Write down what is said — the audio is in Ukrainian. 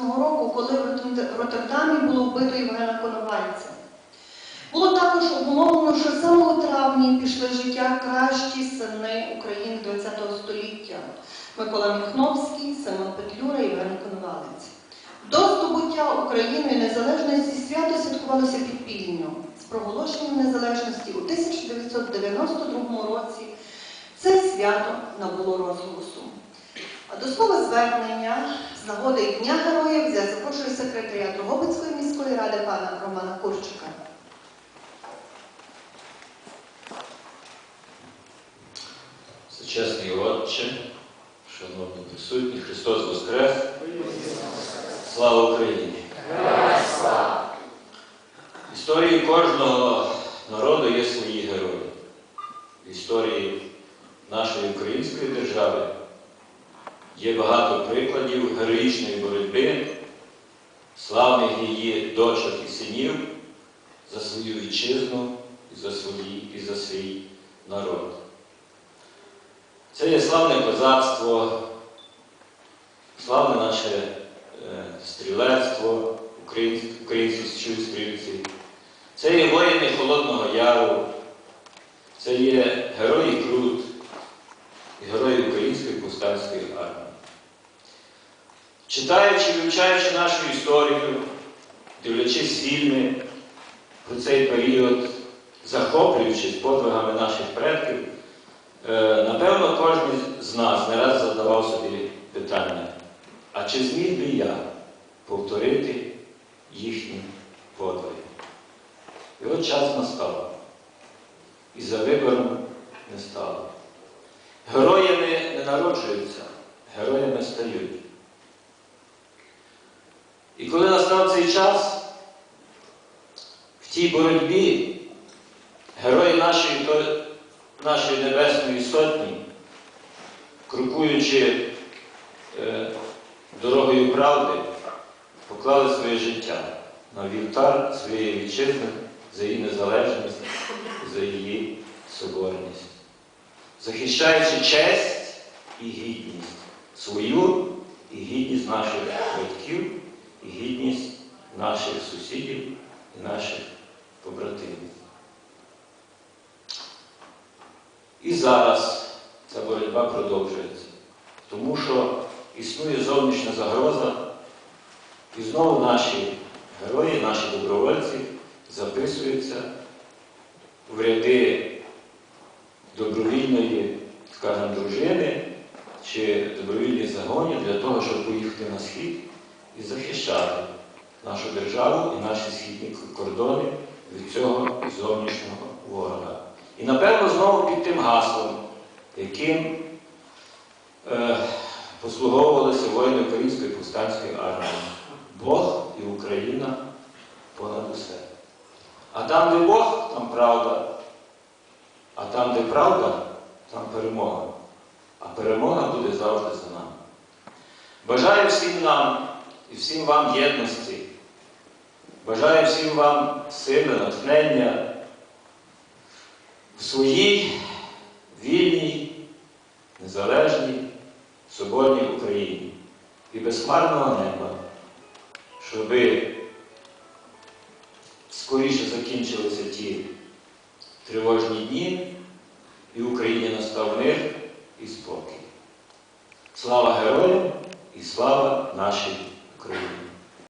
1938 року, коли в Роттерд- Роттердамі було вбито Євгена Коновальця. Було також обумовлено, що саме у травні пішли життя кращі сини України ХХ століття Микола Міхновський, Семен Петлюра і Євген Коновалець. До здобуття Україною незалежності свято святкувалося підпільно з проголошенням незалежності у 1992 році. Це свято набуло розголосу. А до слова звернення нагоди Дня Героїв я запрошую секретаря Дрогобицької міської ради пана Романа Курчика. Сучасний Отче, шановні присутні, Христос Воскрес! Слава Україні! В історії кожного народу є свої герої. В історії нашої української держави є багато прикладів героїчної боротьби, славних її дочок і синів за свою вітчизну і за, свої, і за свій народ. Це є славне козацтво, славне наше е, стрілецтво, українські січові стрільці. Це є воїни Холодного Яру, це є герої Крут і герої Української повстанської армії. Читаючи, вивчаючи нашу історію, дивлячись фільми про цей період, захоплюючись подвигами наших предків, Е, Напевно, кожен з нас не раз задавав собі питання, а чи зміг би я повторити їхні подвиги? І от час настав. І за вибором не стало. Героями не народжуються, героями стають. І коли настав цей час, в тій боротьбі герої нашої нашої Небесної Сотні, крокуючи е, дорогою правди, поклали своє життя на вівтар своєї вітчизни за її незалежність, за її соборність, захищаючи честь і гідність свою і гідність наших батьків, і гідність наших сусідів і наших побратимів. І зараз ця боротьба продовжується, тому що існує зовнішня загроза, і знову наші герої, наші добровольці записуються в ряди добровільної, скажімо, дружини чи добровільних загонів для того, щоб поїхати на схід і захищати нашу державу і наші східні кордони від цього зовнішнього ворога. І напевно знову під тим гаслом, яким е, послуговувалися воїни Української повстанської армії. Бог і Україна понад усе. А там, де Бог, там правда. А там, де правда, там перемога. А перемога буде завжди за нами. Бажаю всім нам і всім вам єдності. Бажаю всім вам сили, натхнення в своїй вільній, незалежній, соборній Україні і безхмарного неба, щоби скоріше закінчилися ті тривожні дні, і Україні настав мир і спокій. Слава героям і слава нашій Україні!